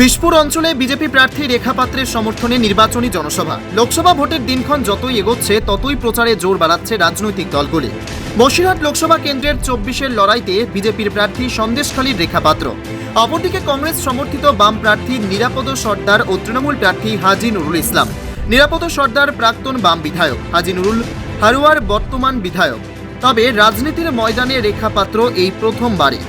বিশপুর অঞ্চলে বিজেপি প্রার্থী রেখা পাত্রের সমর্থনে নির্বাচনী জনসভা। লোকসভা ভোটের দিনক্ষণ যতই এগোচ্ছে, ততই প্রচারে জোর বাড়াচ্ছে রাজনৈতিক দলগুলি। বসিরহাট লোকসভা কেন্দ্রের চব্বিশের লড়াইতে বিজেপির প্রার্থী সন্দেশখালীর রেখা পাত্র। অপরদিকে কংগ্রেস সমর্থিত বাম প্রার্থী নিরাপদ সর্দার ও তৃণমূল প্রার্থী হাজি নুরুল ইসলাম। নিরাপদ সর্দার প্রাক্তন বাম বিধায়ক হাজি নুরুল হারুয়ার বর্তমান বিধায়ক। তবে রাজনীতির ময়দানে রেখা পাত্র এই প্রথমবারই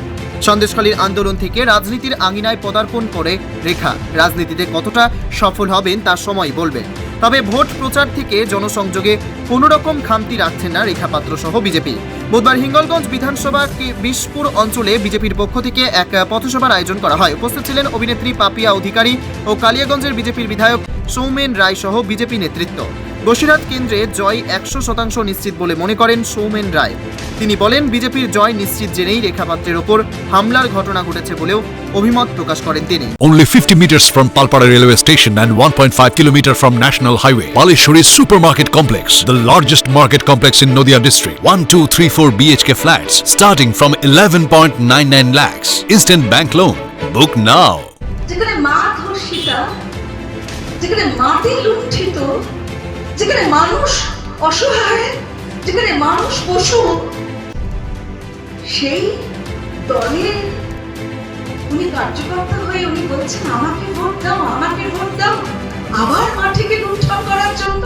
সন্দেশখালীর আন্দোলন থেকে রাজনীতির আঙিনায় পদার্পণ করে রেখা। রাজনীতিতে কতটা সফল হবেন তা সময় বলবে। তবে ভোট প্রচার থেকে জনসংযোগে কোনো রকম খামতি রাখছেন না রেখা পাত্র সহ বিজেপি। বুধবার হিঙ্গলগঞ্জ বিধানসভা বিশপুর অঞ্চলে বিজেপির পক্ষ থেকে এক পথসভার আয়োজন করা হয়। উপস্থিত ছিলেন অভিনেত্রী পাপিয়া অধিকারী ও কালিয়াগঞ্জের বিজেপির বিধায়ক সৌমেন রায় সহ বিজেপি নেতৃত্ব। বসিরহাট কেন্দ্রে জয় একশো শতাংশ নিশ্চিত বলে মনে করেন সৌমেন রায় তিনি বলেন বিজেপির জয় নিশ্চিত জেনেই রেখাপাত্রের ওপর হামলার ঘটনা ঘটেছে বলেও অভিমত প্রকাশ করেন তিনি Only 50 meters from Palpara railway station and 1.5 kilometer from National Highway. Palishuri Supermarket Complex, the largest market complex in Noida district. 1, 2, 3, 4 BHK flats starting from 11.99 lakhs. Instant bank loan. Book now. যেখানে মা ধর্ষিতা যেখানে মাটি লুণ্ঠিত যেখানে মানুষ অসহায়, যেখানে মানুষ পশু, সেই দলের উনি কার্যকর্তা হয়ে উনি বলছেন, আমাকে ভোট দাও, আমাকে ভোট দাও। আবার মাঠে গিয়ে লুণ্ঠন করার জন্য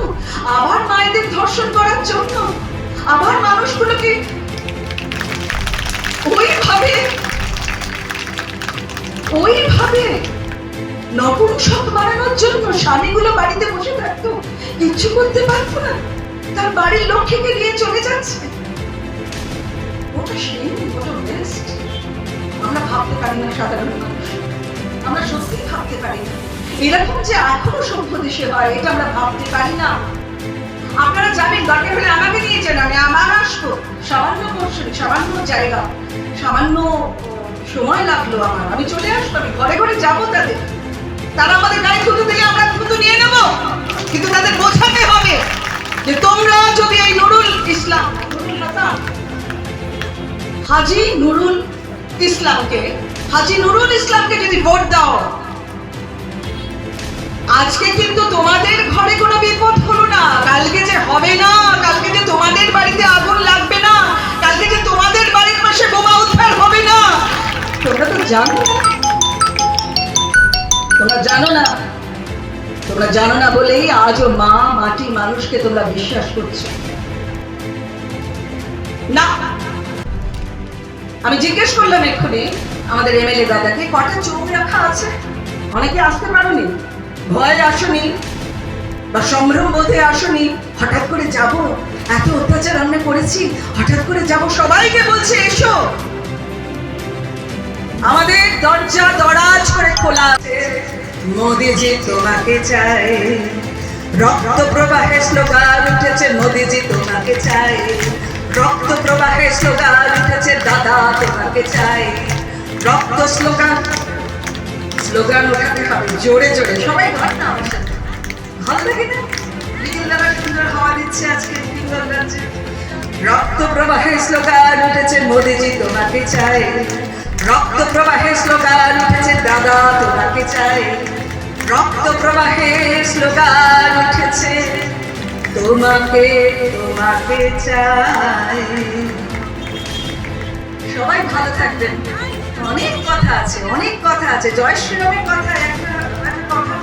নপুংসক বানানোর জন্য স্বামীগুলো বাড়িতে বসে থাকতো। কিচ্ছু করতে পারতো না। তার বাড়ির লক্ষ্মীকে নিয়ে চলে যাচ্ছে। সেই আমরা ভাবতে পারি না সাধারণ মানুষ। আমরা সত্যি ভাবতে পারি না। এরকম যে এখনও সভ্য দেশে হয়, এটা আমরা ভাবতে পারি না। আপনারা যাবেন, দরকার হলে আমাকে নিয়ে যান, আমি আমার আসব। সামান্য পোর্শন সামান্য জায়গা, সামান্য সময় লাগল আমার। আমি চলে আসব, আমি ঘরে ঘরে যাব তাদের তারা আমাদের গায়ে থুতু দিলে আমরা থুতু নিয়ে নেব। কিন্তু তাদের বোঝাতে হবে যে তোমরা যদি এই নুরুল ইসলাম হাজি নুরুল ইসলামকে, হাজি নুরুল ইসলামকে যদি ভোট দাও, আজকে কিন্তু তোমাদের ঘরে কোনো বিপদ হলো না। কালকে যে হবে না, কালকে যে তোমাদের বাড়িতে আগুন লাগবে না, কালকে যে তোমাদের বাড়ির পাশে বোমা উদ্ধার হবে না। তোমরা তো জানো জানো না? তোমরা জানো না বলেই আজও মা মাটি মানুষকে তোমরা বিশ্বাস করছ। না। আমি জিজ্ঞেস করলাম এক্ষুনি আমাদের এমএলএ দাদাকে, কটা চোখ রাখা আছে? অনেকে আসতে পারোনি, ভয়ে আসনি, বা সম্ভ্রম বোধে আসনি, হঠাৎ করে যাব, এত অত্যাচার আমরা করেছি, হঠাৎ করে যাব, সবাইকে বলছে, এসো। আমাদের দরজা দরাজ করে খোলা আছে। মোদিজি তোমাকে চাই রক্ত প্রবাহে স্লোগান উঠেছে মোদিজি তোমাকে চাই রক্ত প্রবাহে স্লোগান উঠেছে দাদা তোমাকে চাই রক্ত স্লোগান স্লোগান ওঠাতে হবে, জোরে জোরে। সবাই ঘর না আমার সাথে। ভালো লাগে না? বিকেল বেলা সুন্দর হাওয়া দিচ্ছে আজকে হিঙ্গলগঞ্জে রক্ত প্রবাহে স্লোগান উঠেছে মোদিজি, তোমাকে চাই। রক্ত প্রবাহে স্লোগান উঠেছে দাদা, তোমাকে চাই। রক্ত প্রবাহে স্লোগান উঠেছে, তোমাকে তোমাকে চাই। সবাই ভালো থাকবেন। অনেক কথা আছে, অনেক কথা আছে। জয় শ্রীরামের কথা একটা কথা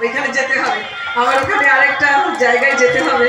ওইখানে যেতে হবে। আমার ওখানে আরেকটা জায়গায় যেতে হবে।